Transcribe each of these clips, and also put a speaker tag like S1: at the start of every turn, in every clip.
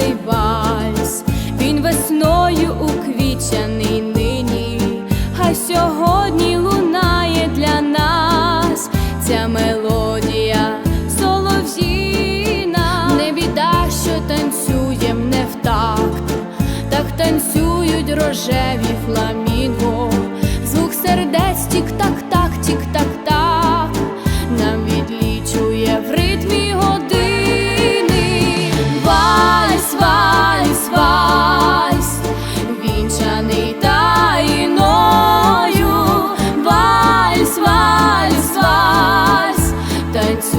S1: цей вальс. Він весною уквічаний нині, хай сьогодні лунає для нас ця мелодія солов'їна. Не біда, що танцюєм не в такт, так танцюють рожеві фламінго, звук сердець тік-так-так,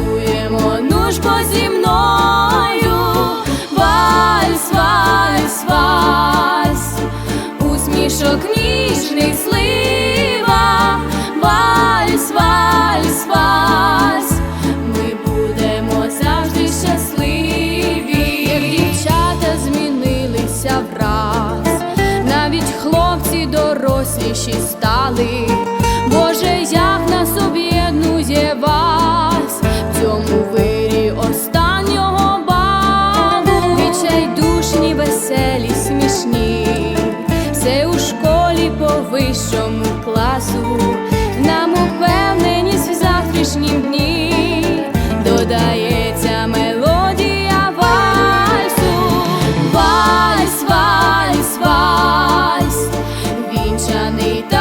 S1: танцюємо нужбо зі мною. Вальс, вальс, вальс, усмішок ніжний слива. Вальс, вальс, вальс, ми будемо завжди щасливі. Як дівчата змінилися враз, навіть хлопці доросліші стали. Вищому класу. Нам упевненість в завтрашнім дні додається мелодія вальсу. Вальс, вальс, вальс, вінчаний тайною.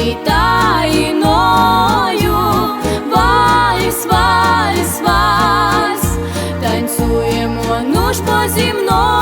S1: Вінчаний тайною. Вальс, вальс, вальс, танцюємо нужбо зі мною.